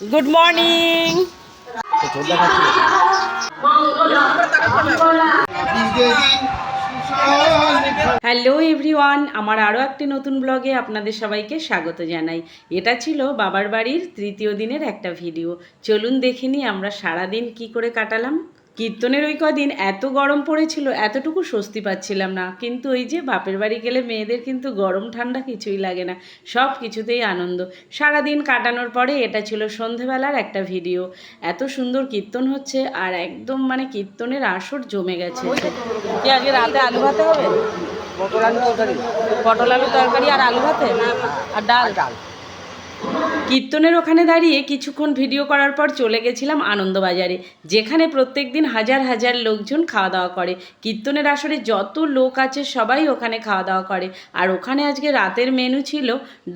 Good morning hello everyone আমার আরও একটি নতুন ব্লগে আপনাদের সবাইকে স্বাগত জানাই। এটা ছিল বাবার বাড়ির তৃতীয় দিনের একটা ভিডিও চলুন দেখিনি আমরা সারাদিন কি করে কাটালাম। কীর্তনের ওই কদিন এত গরম পড়েছিল এতটুকু স্বস্তি পাচ্ছিলাম না। কিন্তু ওই যে বাপের বাড়ি গেলে মেয়েদের কিন্তু গরম ঠান্ডা কিছুই লাগে না সব কিছুতেই আনন্দ। সারাদিন কাটানোর পরে এটা ছিল সন্ধেবেলার একটা ভিডিও। এত সুন্দর কীর্তন হচ্ছে আর একদম মানে কীর্তনের আসর জমে গেছে। কি আজকে রাতে আলু ভাতে হবে? পটল আলু তরকারি। আর আলু ভাতে? আর ডাল? ডাল। কীর্তনের ওখানে দাঁড়িয়ে কিছুক্ষণ ভিডিও করার পর চলে গেছিলাম আনন্দবাজারে, যেখানে প্রত্যেক দিন হাজার হাজার লোকজন খাওয়া দাওয়া করে। কীর্তনের আসরে যত লোক আছে সবাই ওখানে খাওয়া দাওয়া করে। আর ওখানে আজকে রাতের মেনু ছিল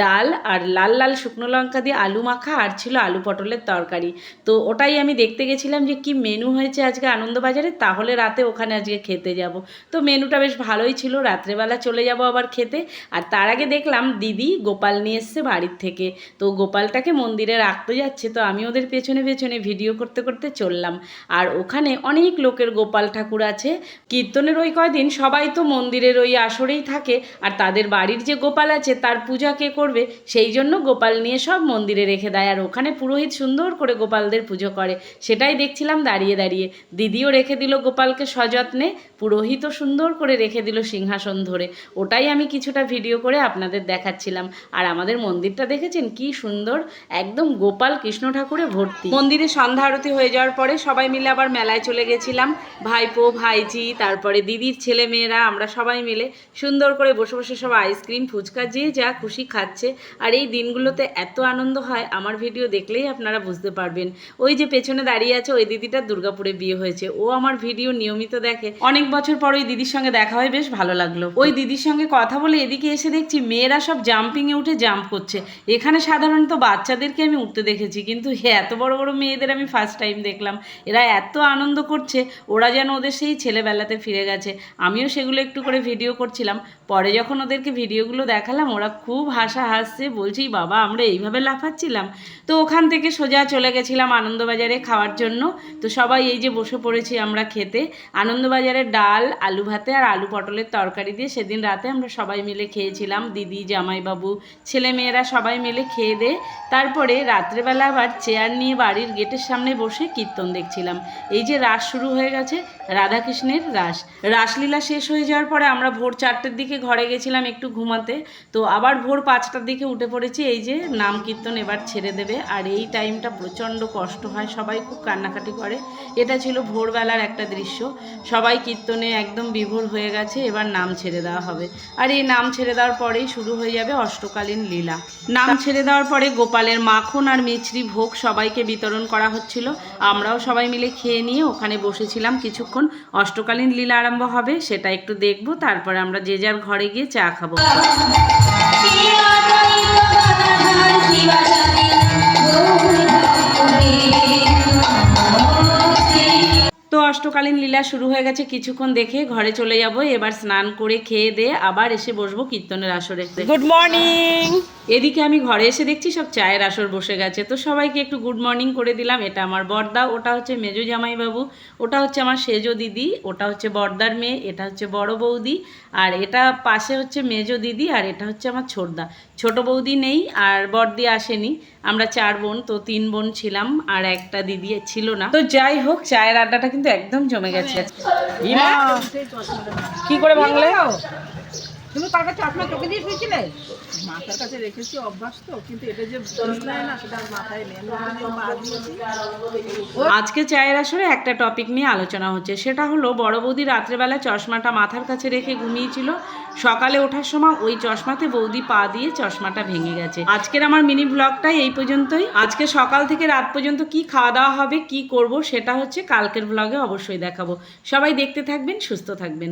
ডাল আর লাল লাল শুকনো লঙ্কা দিয়ে আলু মাখা আর ছিল আলু পটলের তরকারি। তো ওটাই আমি দেখতে গেছিলাম যে কি মেনু হয়েছে আজকে আনন্দবাজারে, তাহলে রাতে ওখানে আজকে খেতে যাব। তো মেনুটা বেশ ভালোই ছিল, রাত্রেবেলা চলে যাব আবার খেতে। আর তার আগে দেখলাম দিদি গোপাল নিয়ে এসছে বাড়ির থেকে। তো গোপালটাকে মন্দিরে রাখতে যাচ্ছে, তো আমি ওদের পেছনে পেছনে ভিডিও করতে করতে চললাম। আর ওখানে অনেক লোকের গোপাল ঠাকুর আছে। কীর্তনের ওই কয়দিন সবাই তো মন্দিরের ওই আসরেই থাকে, আর তাদের বাড়ির যে গোপাল আছে তার পূজা কে করবে, সেই জন্য গোপাল নিয়ে সব মন্দিরে রেখে দেয়। আর ওখানে পুরোহিত সুন্দর করে গোপালদের পুজো করে। সেটাই দেখছিলাম দাঁড়িয়ে দাঁড়িয়ে। দিদিও রেখে দিল গোপালকে সযত্নে, পুরোহিতও সুন্দর করে রেখে দিল সিংহাসন ধরে। ওটাই আমি কিছুটা ভিডিও করে আপনাদের দেখাচ্ছিলাম। আর আমাদের মন্দিরটা দেখেছেন? কি সুন্দর একদম গোপাল কৃষ্ণ ঠাকুরে ভর্তি। মন্দিরে সন্ধ্যা আরতি হয়ে যাওয়ার পরে সবাই মিলে আবার মেলায় চলে গেছিলাম। ভাইপো, ভাইজি, তারপরে দিদির ছেলে মেয়েরা আমরা সবাই মিলে সুন্দর করে বসে বসে সব আইসক্রিম ফুচকা, যে যা খুশি খাচ্ছে। আর এই দিনগুলোতে এত আনন্দ হয়, আমার ভিডিও দেখলেই আপনারা বুঝতে পারবেন। ওই যে পেছনে দাঁড়িয়ে আছে, ওই দিদিটার দুর্গাপুরে বিয়ে হয়েছে। ও আমার ভিডিও নিয়মিত দেখে। অনেক বছর পর ওই দিদির সঙ্গে দেখা হয় বেশ ভালো লাগল। ওই দিদির সঙ্গে কথা বলে এদিকে এসে দেখছি, মেয়েরা সব জাম্পিংয়ে উঠে জাম্প করছে। এখানে সাধারণত বাচ্চাদেরকে আমি উঠতে দেখেছি, কিন্তু এত বড় বড় মেয়েদের আমি ফার্স্ট টাইম দেখলাম। এরা এত আনন্দ করছে, ওরা যেন ওদের সেই ছেলেবেলাতে ফিরে গেছে। আমিও সেগুলো একটু করে ভিডিও করছিলাম। পরে যখন ওদেরকে ভিডিওগুলো দেখালাম, ওরা খুব হাসা হাসছে, বলছি বাবা, আমরা এইভাবে লাফাচ্ছিলাম? তো ওখান থেকে সোজা চলে গেছিলাম আনন্দবাজারে খাওয়ার জন্য। তো সবাই এই যে বসে পড়েছি আমরা খেতে। আনন্দবাজারে ডাল, আলু ভাতে আর আলু পটলের তরকারি দিয়ে সেদিন রাতে আমরা সবাই মিলে খেয়েছিলাম। দিদি, জামাইবাবু ছেলে মেয়েরা সবাই মিলে খেয়ে দে তারপরে রাত্রেবেলা আবার চেয়ার নিয়ে বাড়ির গেটের সামনে বসে কীর্তন দেখছিলাম। এই যে রাস শুরু হয়ে গেছে, রাধাকৃষ্ণের রাস। রাসলীলা শেষ হয়ে যাওয়ার পরে আমরা ভোর চারটের দিকে ঘরে গেছিলাম একটু ঘুমাতে। তো আবার ভোর পাঁচটার দিকে উঠে পড়েছি, এই যে নাম কীর্তন এবার ছেড়ে দেবে। আর এই টাইমটা প্রচণ্ড কষ্ট হয়, সবাই খুব কান্নাকাটি করে। এটা ছিল ভোরবেলার একটা দৃশ্য। সবাই কীর্তনে একদম বিভোর হয়ে গেছে, এবার নাম ছেড়ে দেওয়া হবে। আর এই নাম ছেড়ে দেওয়ার পরেই শুরু হয়ে যাবে অষ্টকালীন লীলা। নাম ছেড়ে দেওয়ার পরে গোপালের মাখন আর মিছরি ভোগ সবাইকে বিতরণ করা হচ্ছিল। আমরাও সবাই মিলে খেয়ে নিয়ে ওখানে বসেছিলাম কিছুক্ষণ। অষ্টকালীন লীলা আরম্ভ হবে, সেটা একটু দেখব, তারপরে আমরা যে যার ঘরে গিয়ে চা খাব। তো অষ্টকালীন লীলা শুরু হয়ে গেছে কিছুক্ষণ দেখে ঘরে চলে যাব, এবার স্নান করে খেয়ে দিয়ে আবার এসে বসবো কীর্তনের আসরে। গুড মর্নিং এদিকে আমি ঘরে এসে দেখছি সব চায়ের আসর বসে গেছে। তো সবাইকে একটু গুড মর্নিং করে দিলাম। এটা আমার বর্দা ওটা হচ্ছে মেজো জামাইবাবু ওটা হচ্ছে আমার সেজো দিদি ওটা হচ্ছে বর্দার মেয়ে এটা হচ্ছে বড় বৌদি আর এটা পাশে হচ্ছে মেজো দিদি আর এটা হচ্ছে আমার ছোটদা। ছোট বৌদি নেই আর বর্দি আসেনি। আমরা চার বোন তো তিন বোন ছিলাম আর একটা দিদি ছিল না। তো যাই হোক চায়ের আড্ডাটা কিন্তু একদম জমে গেছে। কি করে ভাঙলে? তুমি চোখে দিয়ে শুয়েছিলে? মাথার কাছে রেখেছি অভ্যাস তো, কিন্তু এটা যে না, সেটা মাথায় আজকে চায়ের আসরে একটা টপিক নিয়ে আলোচনা হচ্ছে। সেটা হলো, বড় বৌদি রাত্রেবেলা চশমাটা মাথার কাছে রেখে ঘুমিয়েছিল। সকালে ওঠার সময় ওই চশমাতে বৌদি পা দিয়ে চশমাটা ভেঙে গেছে। আজকের আমার মিনি ব্লগটাই এই পর্যন্তই। আজকে সকাল থেকে রাত পর্যন্ত কি খাওয়া দাওয়া হবে, কি করব, সেটা হচ্ছে কালকের ব্লগে অবশ্যই দেখাবো। সবাই দেখতে থাকবেন, সুস্থ থাকবেন।